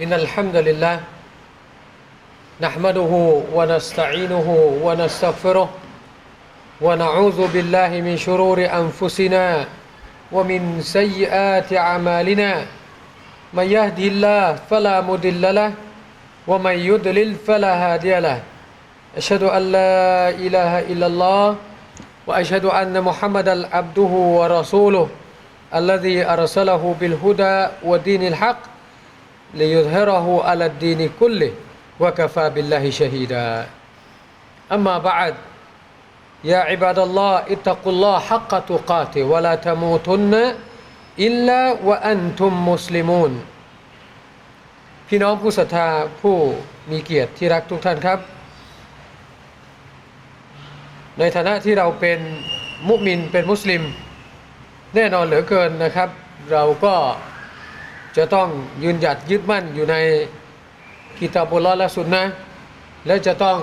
إن الحمد لله نحمده ونستعينه ونستغفره ونعوذ بالله من شرور أنفسنا ومن سيئات أعمالنا. من يهدي الله فلا مضل له ومن يضلل فلا هادي له. أشهد أن لا إله إلا الله وأشهد أن محمدا عبده ورسوله الذي أرسله بالهدى ودين الحق ليظهره على الدين كله وكفى بالله شهيدا أما بعد يا عباد الله اتقوا الله حق تقاته ولا تموتن إلا وأنتم مسلمون พี่น้องผู้ศรัทธาผู้มีเกียรติที่รักทุกท่านครับ ในฐานะที่เราเป็นมุมินเป็นมุสลิม แน่นอนเหลือเกินนะครับ เราก็ จะต้องยืนหยัดยึดมั่นอยู่ในกิตาบุลลอฮ์และสุนนะและจะต้อง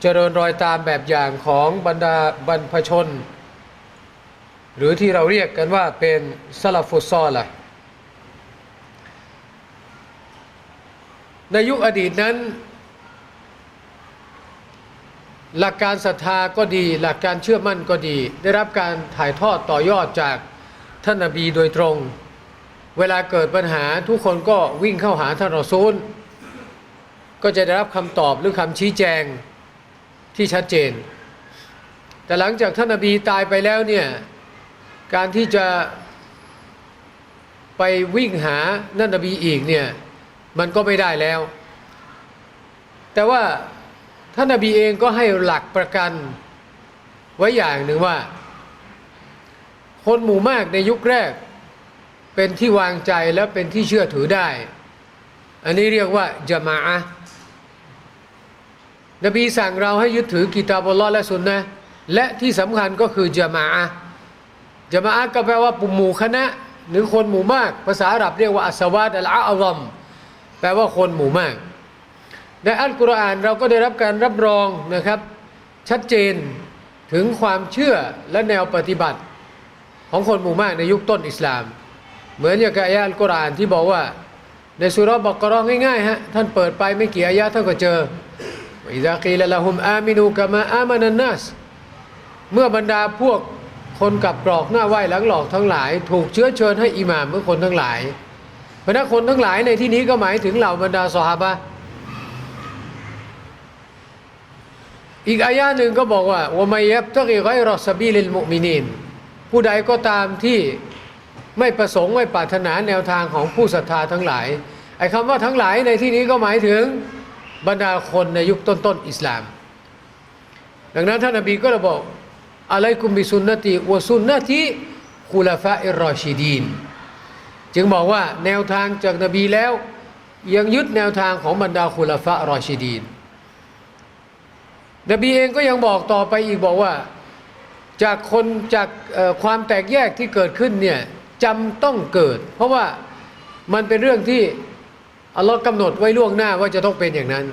เจริญรอยตามแบบอย่างของบรรดาบรรพชน หรือที่เราเรียกกันว่าเป็นสลัฟุซอลละในยุคอดีตนั้น หลักการศรัทธาก็ดี หลักการเชื่อมั่นก็ดี ได้รับการถ่ายทอดต่อยอดจากท่านนบีโดยตรง เวลาเกิดปัญหาทุกคนก็วิ่งเข้าหาท่านรอซูล ก็จะได้รับคำตอบหรือคำชี้แจงที่ชัดเจน แต่หลังจากท่านนบีตายไปแล้วเนี่ยการที่จะไปวิ่งหานั่นนบีอีกเนี่ยมันก็ไม่ได้แล้ว แต่ว่าท่านนบีเองก็ให้หลักประกันไว้อย่างหนึ่งว่า คนหมู่มากในยุคแรก เป็นที่วางใจและเป็นที่เชื่อถือได้ อันนี้เรียกว่าจะมาอะนบีสั่งเราให้ยึดถือกิตาบุลลอและสุนนะและที่สำคัญก็คือจะมาอะจะมาอะก็แปลว่าปุ่มหมู่คณะ หรือคนหมู่มาก ภาษาอาหรับเรียกว่าอัสวาดอัลอาอัลลอมแปลว่าคนหมู่มาก ในอัลกุรอานเราก็ได้รับการรับรองนะครับ ชัดเจนถึงความเชื่อและแนวปฏิบัติ ของคนหมู่มากในยุคต้นอิสลาม เหมือนอย่างกับอายะอัลกุรอานที่บอกว่า ในสุรบักรองง่ายๆฮะท่านเปิดไปไม่กี่อายะท่านก็เจออิซากีละละฮุมอามินูกามาอามานันนัสเมื่อบรรดาพวกคนกับกรอกหน้าไหว้หลังหลอกทั้งหลาย ถูกเชื้อเชิญให้อิหม่ามเมื่อคนทั้งหลายบรรดาคนทั้งหลายในที่นี้ก็หมายถึงเหล่าบรรดาสหาบะอีกอายะหนึ่งก็บอกว่าวะมัยยับตะกีไกรอสบีลิลมุมินีนผู้ใดก็ตามที่ ไม่ประสงค์ไม่ปรารถนาแนวทางของผู้ศรัทธาทั้งหลายไอ้คำว่าทั้งหลายในที่นี้ก็หมายถึงบรรดาคนในยุคต้นๆอิสลาม ดังนั้นท่านนบีก็เลยบอกอะไรกุมบิสุนนติวสุนนติคุลาฟะอิรรอชิดีนจึงบอกว่าแนวทางจากนบีแล้ว ยังยึดแนวทางของบรรดาคุลาฟะรอชิดีนนบีเองก็ยังบอกต่อไปอีกบอกว่าจากคนจากความแตกแยกที่เกิดขึ้นเนี่ย จำต้องเกิด เพราะว่ามันเป็นเรื่องที่อัลลอฮ์กำหนดไว้ล่วงหน้าว่าจะต้องเป็นอย่างนั้น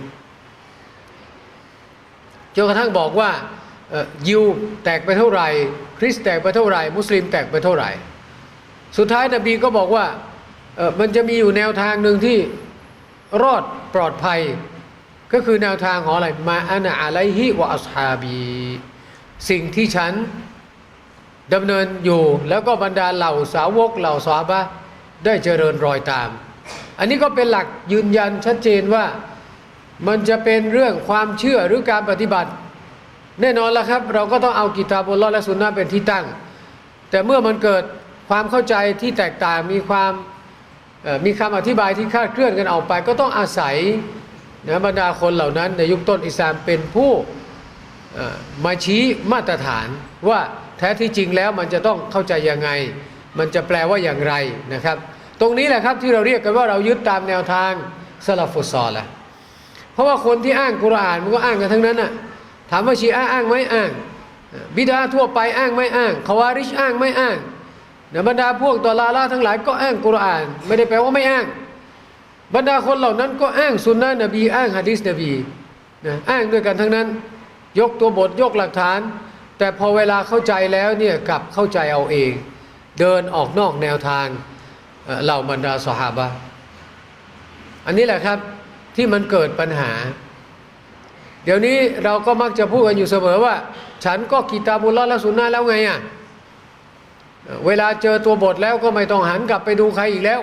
จนกระทั่งบอกว่ายิวแตกไปเท่าไหร่ คริสแตกไปเท่าไหร่ มุสลิมแตกไปเท่าไหร่ สุดท้ายนบีก็บอกว่ามันจะมีอยู่แนวทางหนึ่งที่รอดปลอดภัย ก็คือแนวทางของอะไรมาอานาอะไลฮิวะอัสฮาบี สิ่งที่ฉัน ดำเนินอยู่แล้วก็บรรดาเหล่าสาวกเหล่าสาบะได้เจริญรอยตาม อันนี้ก็เป็นหลักยืนยันชัดเจนว่ามันจะเป็นเรื่องความเชื่อหรือการปฏิบัติ แน่นอนแล้วครับ เราก็ต้องเอากิตาบุลลอและสุนนะเป็นที่ตั้ง แต่เมื่อมันเกิดความเข้าใจที่แตกต่างมีความมีคำอธิบายที่คาดเคลื่อนกันออกไป ก็ต้องอาศัยนะบรรดาคนเหล่านั้นในยุคต้นอิสลามเป็นผู้มาชี้มาตรฐานว่า แท้ที่จริงแล้วมันจะต้องเข้าใจยังไง มันจะแปลว่าอย่างไรนะครับ ตรงนี้แหละครับที่เราเรียกกันว่าเรายึดตามแนวทางสลับฟุตซอลละเพราะว่าคนที่อ้างกุรอานมันก็อ้างกันทั้งนั้นน่ะถามว่าชีอ้างไหมอ้าง บิดาทั่วไปอ้างไม่อ้างคาวาริชอ้างไม่อ้างนบรรดาพวกตอลาลาทั้งหลายก็อ้างกุรอาน ไม่ได้แปลว่าไม่อ้าง บรรดาคนเหล่านั้นก็อ้างสุนนะนบี อ้างฮะดิษนบีนะอ้างด้วยกันทั้งนั้น ยกตัวบทยกหลักฐาน แต่พอเวลาเข้าใจแล้วเนี่ยกลับเข้าใจเอาเอง เดินออกนอกแนวทางเหล่าบรรดาสหาบะอันนี้แหละครับที่มันเกิดปัญหา เดี๋ยวนี้เราก็มักจะพูดกันอยู่เสมอว่า ฉันก็กีตาบุลลอฮ์และสุนนะแล้วไงอะเวลาเจอตัวบทแล้วก็ไม่ต้องหันกลับไปดูใครอีกแล้ว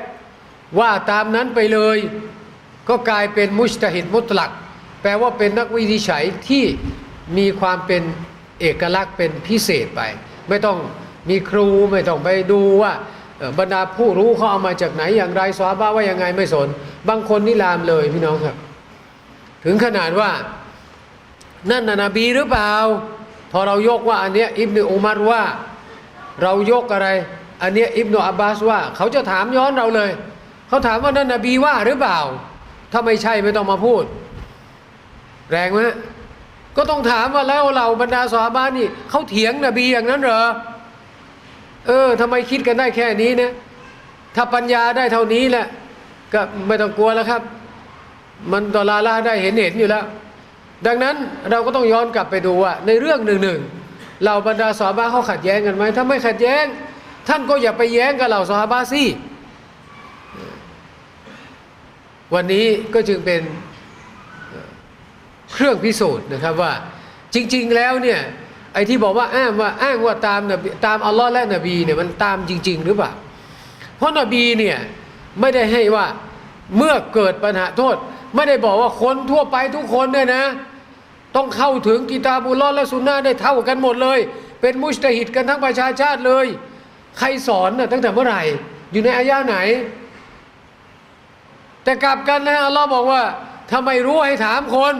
ว่าตามนั้นไปเลย ก็กลายเป็นมุชตะฮิดมุตลัก แปลว่าเป็นนักวินิจฉัยที่มีความเป็น เอกลักษณ์เป็นพิเศษไป ไม่ต้องมีครูไม่ต้องไปดูว่าบรรดาผู้รู้เขาเอามาจากไหนอย่างไรสวาบ้าว่ายังไงไม่สน บางคนนี่ลามเลยพี่น้องครับ ถึงขนาดว่านั่นนบีหรือเปล่า พอเรายกว่าอันเนี้ยอิบนุอุมัรว่า เรายกอะไร อันเนี้ยอิบนุอับบาสว่า เขาจะถามย้อนเราเลย เขาถามว่านั่นนบีว่าหรือเปล่า ถ้าไม่ใช่ไม่ต้องมาพูด แรงไหม ก็ต้องถามว่าแล้วเราบรรดาสหบ้านนี่เขาเถียงนบีอย่างนั้นเหรอเออทำไมคิดกันได้แค่นี้นะถ้าปัญญาได้เท่านี้แหละก็ไม่ต้องกลัวแล้วครับ มันตอลาล่าได้เห็นเห็นอยู่แล้ว ดังนั้นเราก็ต้องย้อนกลับไปดูว่า ในเรื่องหนึ่งหนึ่งเราบรรดาสหบ้าเขาขัดแย้งกันไหมถ้าไม่ขัดแย้ง ท่านก็อย่าไปแย้งกับเราสหบ้าสิวันนี้ก็จึงเป็น เครื่องพิสูจน์นะครับว่าจริง ๆ แล้วเนี่ยไอ้ที่บอกว่าอ้างว่าอ้างว่าตามนบีตามอัลลอฮ์และนบีเนี่ยมันตามจริง ๆ หรือเปล่า เพราะนบีเนี่ยไม่ได้ให้ว่าเมื่อเกิดปัญหาโทษ ไม่ได้บอกว่าคนทั่วไปทุกคนเนี่ยนะ ต้องเข้าถึงกิตาบุลลอฮ์และสุนนะได้เท่ากันหมดเลย เป็นมุชตะฮิดกันทั้งประชาชาติเลย ใครสอนน่ะตั้งแต่เมื่อไหร่ อยู่ในอายะห์ไหน แต่กลับกันนะอัลลอฮ์บอกว่าถ้าไม่รู้ให้ถามคน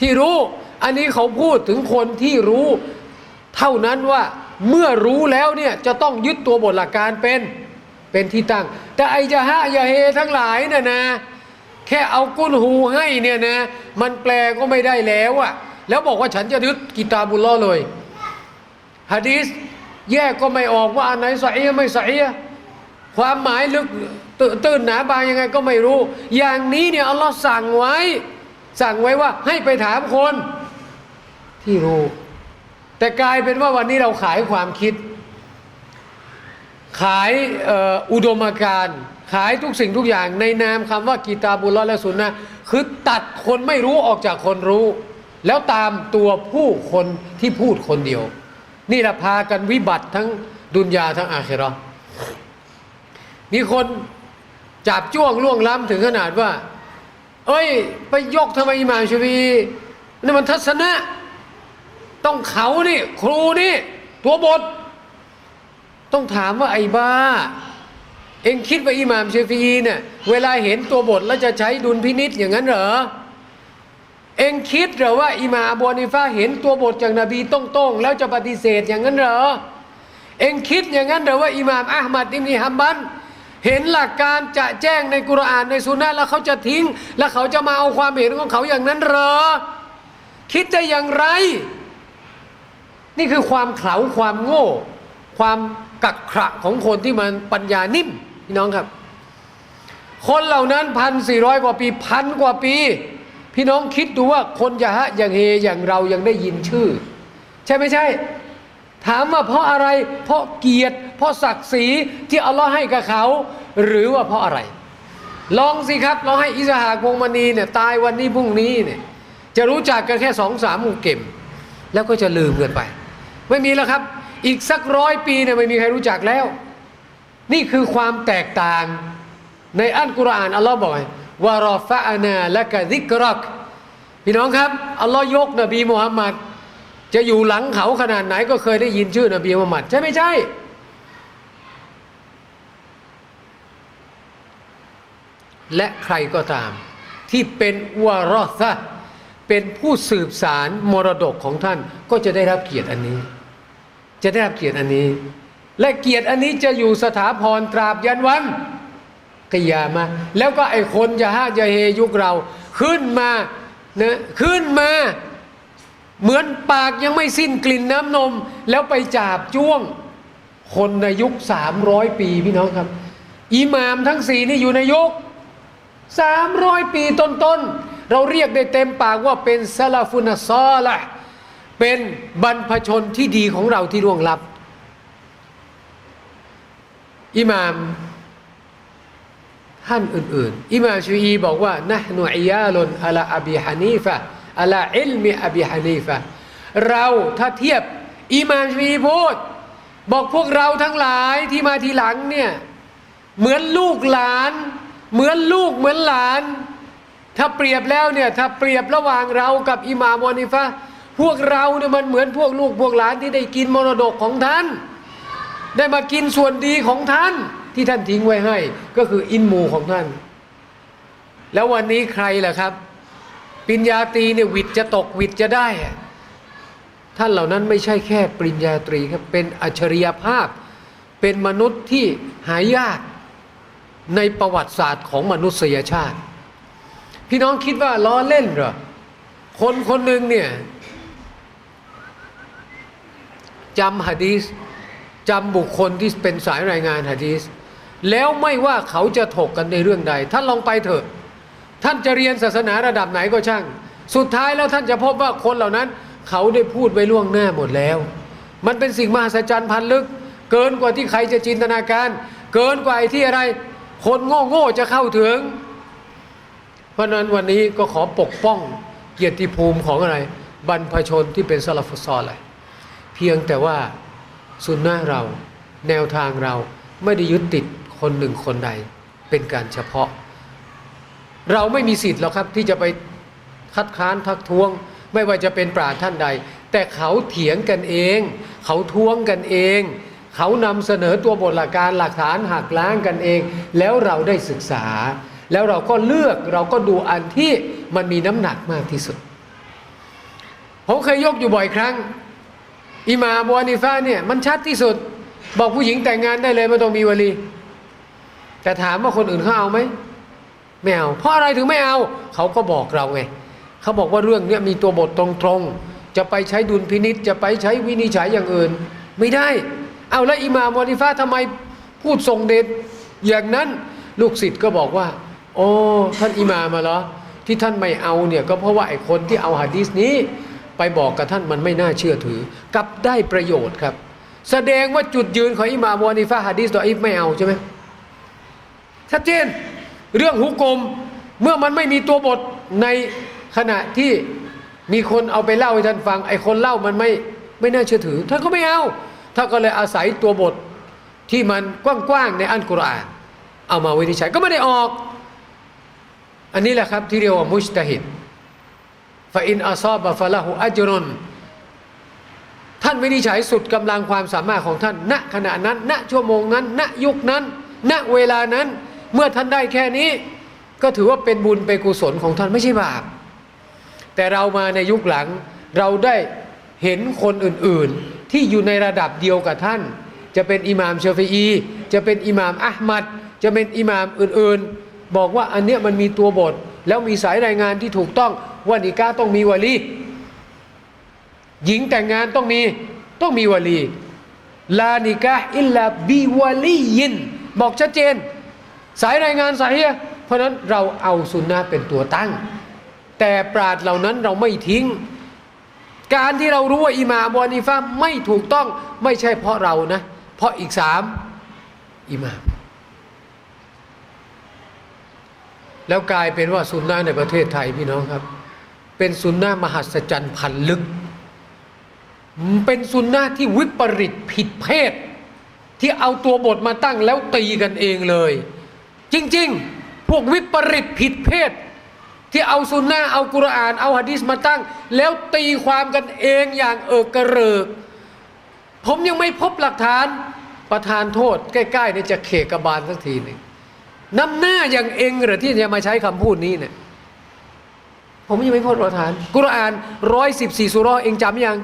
ที่รู้ อันนี้เขาพูดถึงคนที่รู้ เท่านั้นว่าเมื่อรู้แล้วเนี่ยจะต้องยึดตัวบทหลักการเป็นเป็นที่ตั้ง แต่ไอจะฮะยาเฮทั้งหลายน่ะนะ แค่เอากุนหูให้เนี่ยนะ มันแปลก็ไม่ได้แล้วอะแล้วบอกว่าฉันจะยึดกิตาบุลลอฮ์เลยฮะดีษแยกก็ไม่ออกว่าอันไหนสอยไม่สอยความหมายลึกตตื้นหนาบางยังไงก็ไม่รู้ อย่างนี้เนี่ยอัลลอฮ์สั่งไว้ สั่งไว้ว่าให้ไปถามคนที่รู้ แต่กลายเป็นว่าวันนี้เราขายความคิด ขายอ,อ,อุดมการณ์ขายทุกสิ่งทุกอย่างในนามคำว่ากีตาบุลและสุนนะคือตัดคนไม่รู้ออกจากคนรู้ แล้วตามตัวผู้คนที่พูดคนเดียว นี่แหละพากันวิบัติทั้งดุนยาทั้งอาเครามีคนจับจ้วงล่วงล้ำถึงขนาดว่า เอ้ย ไปยกทำไมอิหม่ามชาฟีนี่มันทัศนะ ต้องเขานี่ ครูนี่ ตัวบท ต้องถามว่าไอ้บ้า เองคิดว่าอิหม่ามชฟีเนี่ยเวลาเห็นตัวบทแล้วจะใช้ดุลพินิษอย่างนั้นเหรอเองคิดเหรอว่าอิหม่ามอนิฟาเห็นตัวบทจากนบีต้องๆแล้วจะปฏิเสธอย่างนั้นเหรอ เองคิดอย่างนั้นเหรอว่าอิหม่ามอัลมัดอิบนีฮัมบัน เห็นหลักการจะแจ้งในกุรอานในสุนนะแล้วเขาจะทิ้ง แล้วเขาจะมาเอาความเห็นของเขาอย่างนั้นเหรอ คิดได้อย่างไร นี่คือความเขลาความโง่ ความกักขระของคนที่มันปัญญานิ่มพี่น้องครับ คนเหล่านั้นพันสี่ร้อยกว่าปีพันกว่าปี พี่น้องคิดดูว่าคนยะฮะอย่างเฮอย่างเรายังได้ยินชื่อ ใช่ไม่ใช่ ถามว่าเพราะอะไร เพราะเกียรติ เพราะศักดิ์ศรีที่อัลลอฮ์ให้กับเขา หรือว่าเพราะอะไร ลองสิครับ เราให้อิสหากวงมณีเนี่ยตายวันนี้พรุ่งนี้เนี่ยจะรู้จักกันแค่สองสามหมู่เก็มแล้วก็จะลืมกันไป ไม่มีแล้วครับ อีกสักร้อยปีเนี่ยไม่มีใครรู้จักแล้ว นี่คือความแตกต่างในอัลกุรอานอัลลอฮ์บอกไงวารอฟะอานาและกะซิกรักพี่น้องครับอัลลอฮ์ยกนบีมุฮัมมัด จะอยู่หลังเขาขนาดไหนก็เคยได้ยินชื่อนบีมุฮัมมัดใช่ไม่ใช่ และใครก็ตาม ที่เป็นวารอซะเป็นผู้สืบสารมรดกของท่านก็จะได้รับเกียรติอันนี้ จะได้รับเกียรติอันนี้ และเกียรติอันนี้จะอยู่สถาพรตราบยันวันกิยามาแล้วก็ไอ้คนยะฮะยะเฮยุคเราขึ้นมานะขึ้นมา เหมือนปากยังไม่สิ้นกลิ่นน้ำนม แล้วไปจาบจ้วง คนในยุคสามร้อยปีพี่น้องครับอิหมามทั้งสี่นี่อยู่ในยุคสามร้อยปีต้นๆเราเรียกได้เต็มปากว่าเป็นซาลาฟุนซอละเป็นบรรพชนที่ดีของเราที่ร่วงลับอิหมามท่านอื่นๆอิหมามชาฟีอีบอกว่านะหนูอียาลุนอัลาอบีฮานีฟะ อัลาอิลมีอบีฮานีฟะเราถ้าเทียบอิมามชาฟีอีพูดบอกพวกเราทั้งหลายที่มาทีหลังเนี่ยเหมือนลูกหลาน เหมือนลูกเหมือนหลาน ถ้าเปรียบแล้วเนี่ยถ้าเปรียบระหว่างเรากับอิหม่ามวานิฟะพวกเราเนี่ยมันเหมือนพวกลูกพวกหลานที่ได้กินมรดกของท่าน ได้มากินส่วนดีของท่านที่ท่านทิ้งไว้ให้ ก็คืออินมูของท่าน แล้ววันนี้ใครล่ะครับ ริญญาตรีเนี่ยวิทย์จะตกวิทย์จะได้ท่านเหล่านั้นไม่ใช่แค่ปริญญาตรีครับเป็นอัจฉริยภาพ เป็นมนุษย์ที่หายากในประวัติศาสตร์ของมนุษยชาติ พี่น้องคิดว่าล้อเล่นเหรอคนคนหนึ่งเนี่ยจำฮะดีสจำบุคคลที่เป็นสายรายงานฮะดีสแล้วไม่ว่าเขาจะถกกันในเรื่องใดท่านลองไปเถอะ ท่านจะเรียนศาสนาระดับไหนก็ช่าง สุดท้ายแล้วท่านจะพบว่าคนเหล่านั้น เขาได้พูดไว้ล่วงหน้าหมดแล้ว มันเป็นสิ่งมหัศจรรย์พันลึก เกินกว่าที่ใครจะจินตนาการ เกินกว่าไอ้ที่อะไร คนโง่โง่จะเข้าถึง เพราะนั้นวันนี้ก็ขอปกป้องเกียรติภูมิของอะไร บรรพชนที่เป็นซาลาฟุซอลเลยเพียงแต่ว่าสุนนะเรา แนวทางเราไม่ได้ยึดติดคนหนึ่งคนใดเป็นการเฉพาะ เราไม่มีสิทธิ์หรอกครับที่จะไปคัดค้านทักท้วง ไม่ว่าจะเป็นปราชญ์ท่านใด แต่เขาเถียงกันเอง เขาท้วงกันเอง เขานำเสนอตัวบทหลักการหลักฐานหักล้างกันเอง แล้วเราได้ศึกษา แล้วเราก็เลือกเราก็ดูอันที่มันมีน้ำหนักมากที่สุด ผมเคยยกอยู่บ่อยครั้งอิมามวานิฟ้าเนี่ยมันชัดที่สุด บอกผู้หญิงแต่งงานได้เลยไม่ต้องมีวลีแต่ถามว่าคนอื่นเขาเอาไหม ไม่เอาเพราะอะไรถึงไม่เอาเขาก็บอกเราไงเขาบอกว่าเรื่องเนี้ยมีตัวบทตรงๆ จะไปใช้ดุลพินิษจะไปใช้วินิจฉัยอย่างอื่น ไม่ได้ เอาแล้วอิหม่ามวานิฟาทำไมพูดทรงเดชอย่างนั้นลูกศิษย์ก็บอกว่า โอ้ท่านอิหม่ามาเหรอที่ท่านไม่เอาเนี่ยก็เพราะว่าไอ้คนที่เอาหะดีษนี้ไปบอกกับท่านมันไม่น่าเชื่อถือกลับได้ประโยชน์ครับ แสดงว่าจุดยืนของอิหม่ามวานิฟาหะดีษตัวอิฟไม่เอาใช่ไหมชัดเจน เรื่องหุกกลมเมื่อมันไม่มีตัวบทในขณะที่มีคนเอาไปเล่าให้ท่านฟัง ไอ้คนเล่ามันไม่ไม่น่าเชื่อถือท่านก็ไม่เอาท่านก็เลยอาศัยตัวบทที่มันกว้างๆในอันกุรอาน เอามาวินิจฉัยก็ไม่ได้ออก อันนี้แหละครับที่เรียกว่ามุชตะฮิดฟาอินอาซอบะฟะละหูอัจรุนท่านวินิจฉัยสุดกำลังความสามารถของท่าน ณขณะนั้น ณชั่วโมงนั้น ณยุคนั้น ณเวลานั้น เมื่อท่านได้แค่นี้ ก็ถือว่าเป็นบุญเป็นกุศลของท่านไม่ใช่บาปแต่เรามาในยุคหลังเราได้เห็นคนอื่นๆ ที่อยู่ในระดับเดียวกับท่าน จะเป็นอิหม่ามเชฟีอีจะเป็นอิหม่ามอัลมัดจะเป็นอิหม่ามอื่นๆ บอกว่าอันเนี้ยมันมีตัวบท แล้วมีสายรายงานที่ถูกต้องว่านิกาต้องมีวลีหญิงแต่งงานต้องมีต้องมีวลีลานิกะอิลลาบิวาลียิน บอกชัดเจน สายรายงานสายเฮียเพราะนั้นเราเอาสุนนะเป็นตัวตั้ง แต่ปราดเหล่านั้นเราไม่ทิ้ง การที่เรารู้ว่าอิหม่ามวานิฟ้าไม่ถูกต้องไม่ใช่เพราะเรานะ เพราะอีกสามอิหม่าม แล้วกลายเป็นว่าสุนนะในประเทศไทยพี่น้องครับ เป็นสุนนะมหัศจรรย์พันลึก เป็นสุนนะที่วิปริตผิดเพศที่เอาตัวบทมาตั้งแล้วตีกันเองเลย จริง ๆ พวกวิปริตผิดเพศ ที่เอาสุนนะเอากุรอาน เอาหะดีษมาตั้ง แล้วตีความกันเองอย่างเอิกกระเริก ผมยังไม่พบหลักฐานประทานโทษ ใกล้ๆเนี่ยจะเขกกบาลสักทีหนึ่งน้ำหน้าอย่างเองหรือที่จะมาใช้คำพูดนี้เนี่ยผมยังไม่พบหลักฐาน กุรอานร้อยสิบสี่สุเราะห์เองจำยัง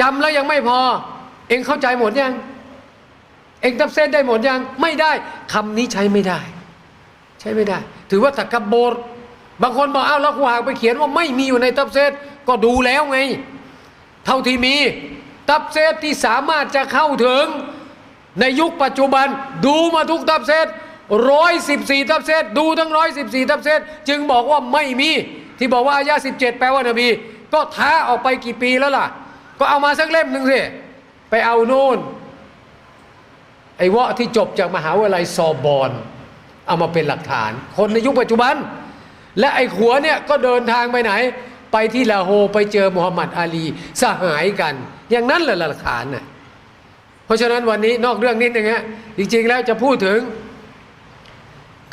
จำแล้วยังไม่พอ เองเข้าใจหมดยัง เองทับเส้นได้หมดยังไม่ได้คำนี้ใช้ไม่ได้ ใช้ไม่ได้ ถือว่าตะกบโบรบางคนบอกเอ้าแล้วกูหากไปเขียนว่าไม่มีอยู่ในตับเซตก็ดูแล้วไง เท่าที่มีตับเซตที่สามารถจะเข้าถึง ในยุคปัจจุบัน ดูมาทุกตับเซตร้อยสิบสี่ตับเซตดูทั้งร้อยสิบสี่ตับเซตจึงบอกว่าไม่มี ที่บอกว่าอายาสิบเจ็ดแปลว่านบี ก็ท้าออกไปกี่ปีแล้วล่ะ ก็เอามาสักเล่มหนึ่งสิไปเอาโน่น อ้วะที่จบจากมหาวิทยาลัยซอร์บอน เอามาเป็นหลักฐาน คนในยุคปัจจุบัน และไอ้ขัวเนี่ยก็เดินทางไปไหน ไปที่ลาโฮไปเจอมูฮัมหมัดอาลีสหายกัน อย่างนั้นแหละหลักฐานน่ะเพราะฉะนั้นวันนี้นอกเรื่องนิดนึงฮะจริงๆแล้วจะพูดถึง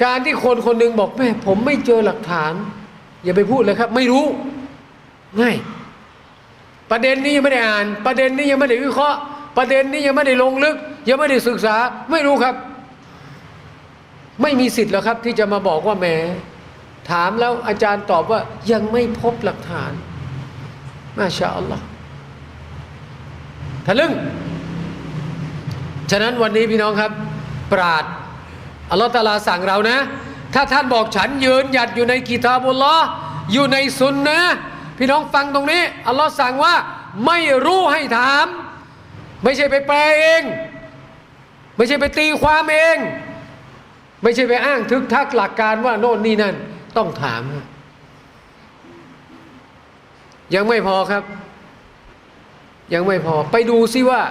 การที่คนคนหนึ่งบอกแม่ผมไม่เจอหลักฐาน อย่าไปพูดเลยครับ ไม่รู้ง่ายประเด็นนี้ยังไม่ได้อ่าน ประเด็นนี้ยังไม่ได้วิเคราะห์ประเด็นนี้ยังไม่ได้ลงลึก ยังไม่ได้ศึกษาไม่รู้ครับ ไม่มีสิทธิ์แล้วครับ ที่จะมาบอกว่าแหมถามแล้วอาจารย์ตอบว่ายังไม่พบหลักฐานมาชาอัลลอฮ์ทะลึ่ง ฉะนั้นวันนี้พี่น้องครับ ปราดอัลลอฮฺตะอาลาสั่งเรานะ ถ้าท่านบอกฉันยืนหยัดอยู่ในกิตาบุลลออยู่ในสุนนะพี่น้องฟังตรงนี้อัลลอฮ์สั่งว่าไม่รู้ให้ถาม ไม่ใช่ไปแปลเอง ไม่ใช่ไปตีความเอง ไม่ใช่ไปอ้างทึกทักหลักการว่าโน่นนี่นั่น ต้องถาม ยังไม่พอครับ ยังไม่พอไปดูซิว่า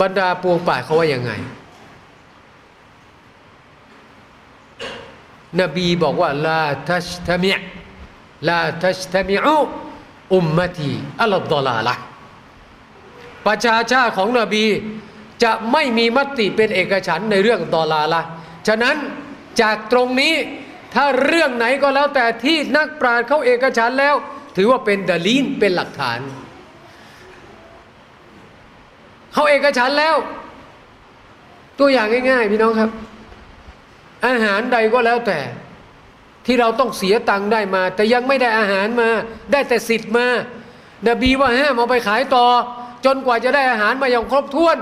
บรรดาปวงป่าเขาว่ายังไง นบีบอกว่าลาทัชตมิลาทัชตมิอุอุมมตีอัลดอลาละประชาชาติของนบี จะไม่มีมติเป็นเอกฉันในเรื่องดอลาละฉะนั้นจากตรงนี้ถ้าเรื่องไหนก็แล้วแต่ที่นักปราชญ์เขาเอกฉันแล้ว ถือว่าเป็นดลีนเป็นหลักฐาน เขาเอกฉันแล้ว ตัวอย่างง่าย ๆ พี่น้องครับ อาหารใดก็แล้วแต่ ที่เราต้องเสียตังค์ได้มา แต่ยังไม่ได้อาหารมา ได้แต่สิทธิ์มานบีว่าห้ามเอาไปขายต่อ จนกว่าจะได้อาหารมาอย่างครบถ้วน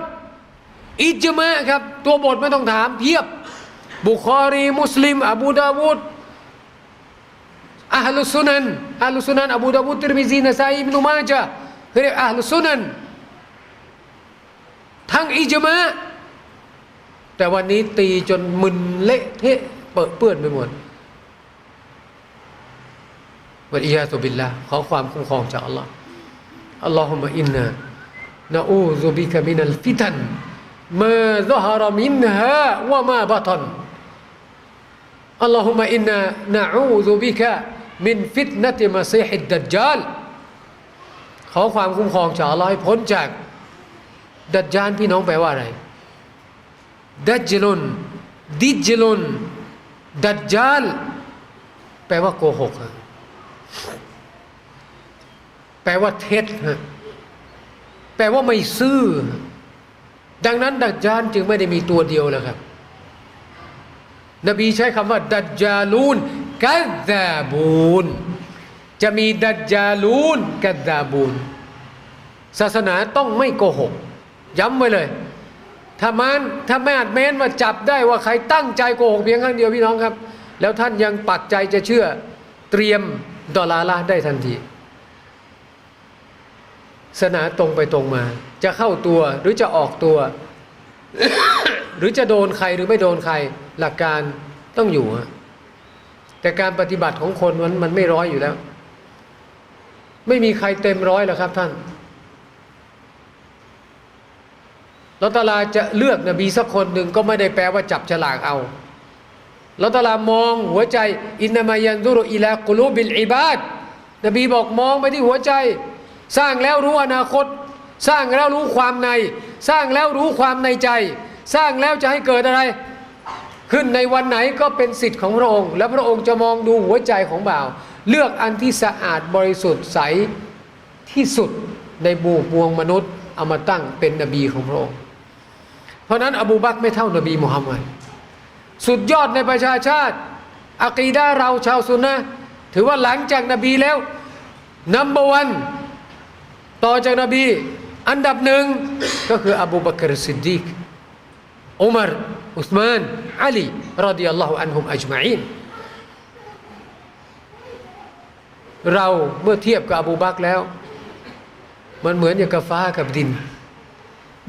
อิจมะครับ ตัวบทไม่ต้องถามเพียบ บุคอรี มุสลิม อบูดาวูดอัลลุสุนันอัลลุสุนันอบูดาวูดติรมิซีนะซาอิบนุมาจาเรียกอัลลุสุนันทั้งอิจมะแต่วันนี้ตีจนมึนเละเทะเปื้อเปื้อนไปหมดวันอียาตุบิลละขอความคุ้มครองจากอัลลอฮ์อัลลอฮุมะอินนานะอูซุบิกะมินัลฟิตัน มาซะฮารมินฮาวะมาบัตันอัลลอฮุมะอินนานะอูซุบิกะมินฟิตนะติมาซีฮิดดัจจาลขอความคุ้มครองจากอัลลอฮ์ให้พ้นจาก ดัจจาลพี่น้องแปลว่าอะไร ดัจจลนดิจลนดัจจาลแปลว่าโกหกฮะแปลว่าเท็จฮะแปลว่าไม่ซื่อ ดังนั้นดัจจาลจึงไม่ได้มีตัวเดียวแล้วครับ นบีใช้คำว่า ดัจจาลูนกัซซาบูนจะมีดัจจาลูนกัซซาบูนศาสนาต้องไม่โกหก ย้ำไว้เลย ถ้ามันถ้าไม่อาจเม้นว่าจับได้ว่าใครตั้งใจโกหกเพียงครั้งเดียวพี่น้องครับ แล้วท่านยังปักใจจะเชื่อเตรียมดอลลาร์ได้ทันที ศาสนาตรงไปตรงมา จะเข้าตัวหรือจะออกตัว หรือจะโดนใครหรือไม่โดนใครหลักการต้องอยู่ แต่การปฏิบัติของคนมันมันไม่ร้อยอยู่แล้ว ไม่มีใครเต็มร้อยหรอกครับท่านล้วตลาจะเลือกนบีสักคนหนึ่งก็ไม่ได้แปลว่าจับฉลากเอาล้วตลามองหัวใจ อินนามายันดุรุอิลากุลูบิลอิบาดนบีบอกมองไปที่หัวใจ สร้างแล้วรู้อนาคต สร้างแล้วรู้ความใน สร้างแล้วรู้ความในใจ สร้างแล้วจะให้เกิดอะไร ขึ้นในวันไหนก็เป็นสิทธิ์ของพระองค์ และพระองค์จะมองดูหัวใจของบ่าว เลือกอันที่สะอาดบริสุทธิ์ใสที่สุดในบูปวงมนุษย์เอามาตั้งเป็นนบีของพระองค์ เพราะนั้นอบูบักไม่เท่านบีมุฮัมมัดสุดยอดในประชาชาติอะกีดาเราชาวซุนนะถือว่าหลังจากนบีแล้วนัมเบอร์วัน ต่อจากนบีอันดับหนึ่งก็คืออบูบักรสิดดีกอุมารอุสมานอาลีรดิยัลลอฮุอันฮุมอัจมาอินเราเมื่อเทียบกับอบูบักรแล้ว มันเหมือนอย่างกับฟ้ากับดิน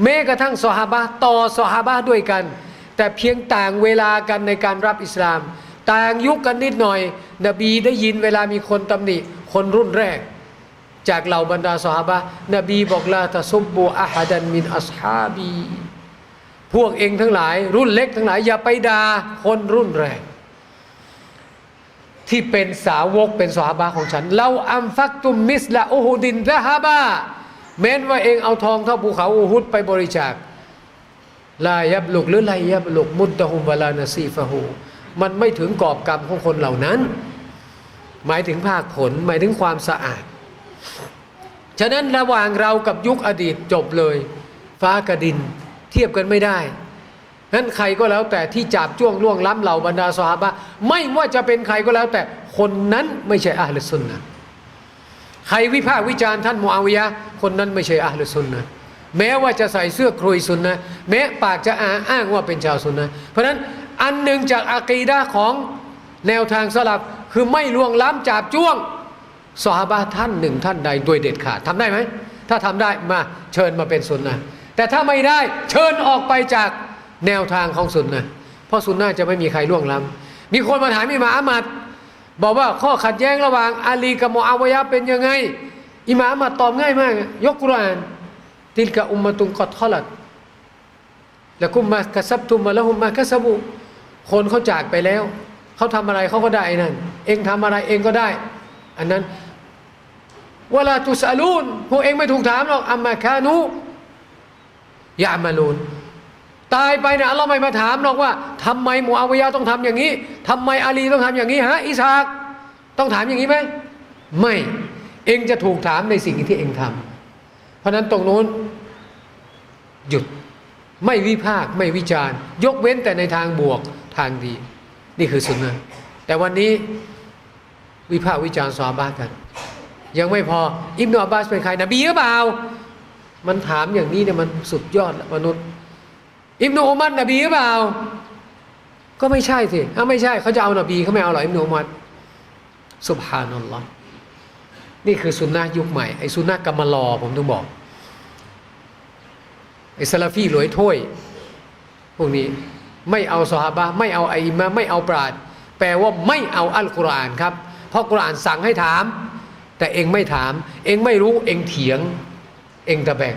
แม้กระทั่งสหาบะต่อสหาบะด้วยกัน แต่เพียงต่างเวลากันในการรับอิสลาม ต่างยุคกันนิดหน่อย นบีได้ยินเวลามีคนตำหนิคนรุ่นแรก จากเหล่าบรรดาสหาบะนบีบอกลาตะซุบบูอาฮัดันมินอัสฮาบี พวกเองทั้งหลาย รุ่นเล็กทั้งหลาย อย่าไปด่าคนรุ่นแรงที่เป็นสาวกเป็นสหบาของฉัน เราอัมฟักตุมมิสละอูฮุดินละฮาบาแม้นว่าเองเอาทองเท่าภูเขาอูฮุดไปบริจาคลายับลุกหรือลายับลุกมุดตะฮุมวะลานาซีฟะฮูมันไม่ถึงกอบกรรมของคนเหล่านั้น หมายถึงภาคผลหมายถึงความสะอาด ฉะนั้นระหว่างเรากับยุคอดีตจบเลย ฟ้ากับดินเทียบกันไม่ได้นั้นใครก็แล้วแต่ที่จับจ้วงล่วงล้ำเหล่าบรรดาสหาบะไม่ว่าจะเป็นใครก็แล้วแต่คนนั้นไม่ใช่อาลสุนนะใครวิพากษ์วิจารณ์ท่านมูอาวิยะคนนั้นไม่ใช่อาลสุนนะแม้ว่าจะใส่เสื้อครุยสุนนะแม้ปากจะอาอ้างว่าเป็นชาวสุนนะเพราะฉะนั้นอันหนึ่งจากอากีดะของแนวทางสลับคือไม่ล่วงล้ำจับจ้วง สหบาท่านหนึ่งท่านใดโดยเด็ดขาดทำได้ไหม ถ้าทำได้มาเชิญมาเป็นสุนนะแต่ถ้าไม่ได้เชิญออกไปจากแนวทางของสุนนะเพราะสุนนะจะไม่มีใครล่วงล้ำมีคนมาถามอิหม่าอามัดบอกว่าข้อขัดแย้งระหว่างอาลีกับมอาวายะเป็นยังไงอิหม่าอามัดตอบง่ายมาก ยกกุรอานติลกะอุมมะตุนกอดทอลัดแล้วกุมมากระซับตุมมาแล้วหุมมากระซบุคนเขาจากไปแล้ว เขาทำอะไรเขาก็ได้นั่น เองทำอะไรเองก็ได้ อันนั้นเวลาตุสอลูนพวกเองไม่ถูกถามหรอกอัมมาคานุยามาลูนตายไปเนี่ยอัลลอฮ์ไม่มาถามหรอกว่าทำไมมูอาวิยะต้องทำอย่างนี้ทำไมอาลีต้องทำอย่างนี้ฮะอิสากต้องถามอย่างนี้ไหมไม่เองจะถูกถามในสิ่งที่เองทำเพราะฉะนั้นตรงนู้นหยุดไม่วิพากษ์ไม่วิจารณ์ ยกเว้นแต่ในทางบวกทางดี นี่คือสุนนะแต่วันนี้ วิพากษ์วิจารณ์ซอฮาบะห์กัน ยังไม่พออิบนอบาสเป็นใครนบีหรือเปล่า มันถามอย่างนี้เนี่ยมันสุดยอดละมนุษย์ อิบนอุมัรนบีหรือเปล่า ก็ไม่ใช่สิถ้าไม่ใช่เขาจะเอานบีเขาไม่เอาหรออิบนอุมัรสุบฮานัลลอฮ์นี่คือสุนนะยุคใหม่ไอ้สุนนะกรรมลอผมต้องบอกไอ้ซาลาฟีหลวยถ้วย พวกนี้ไม่เอาสหาบะไม่เอาไอิมาไม่เอาปราดแปลว่าไม่เอาอัลกุรอานครับ เพราะกุรอานสั่งให้ถาม แต่เองไม่ถาม เองไม่รู้เองเถียง เองตะแบง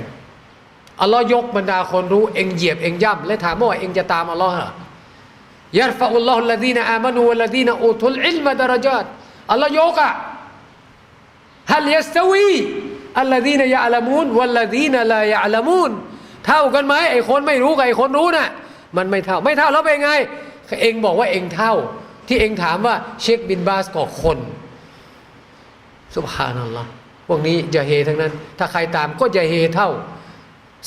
อัลลอฮ์ยกบรรดาคนรู้เองเหยียบเองย่ำและถามว่าเองจะตามอัลลอฮ์เหรอยัรฟะอุลลอฮุลลดีนอามานูวัลลดีนอูตุลอิลมะดารจาตอัลลอฮ์ยกอะฮัลยัสตวีอัลลดีนยะลามูนวัลลดีนลายะลามูนเท่ากันไหมไอ้คนไม่รู้กับไอ้คนรู้น่ะมันไม่เท่า ไม่เท่าแล้วเป็นไง เองบอกว่าเองเท่า ที่เองถามว่าเชคบินบาสก็คนสุภานัลละพวกนี้จะเฮทั้งนั้น ถ้าใครตามก็จะเฮเท่า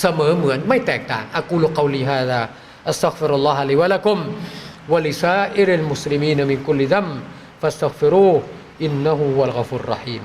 เสมอเหมือนไม่แตกต่าง อักูลกาลีฮาดาอัสซักฟิรุลลอฮะลิวะลักุมวะลิซาอิริลมุสลิมีนมินกุลิดัมฟัสตักฟิรูอินนะฮูวัลกฟุรรหีม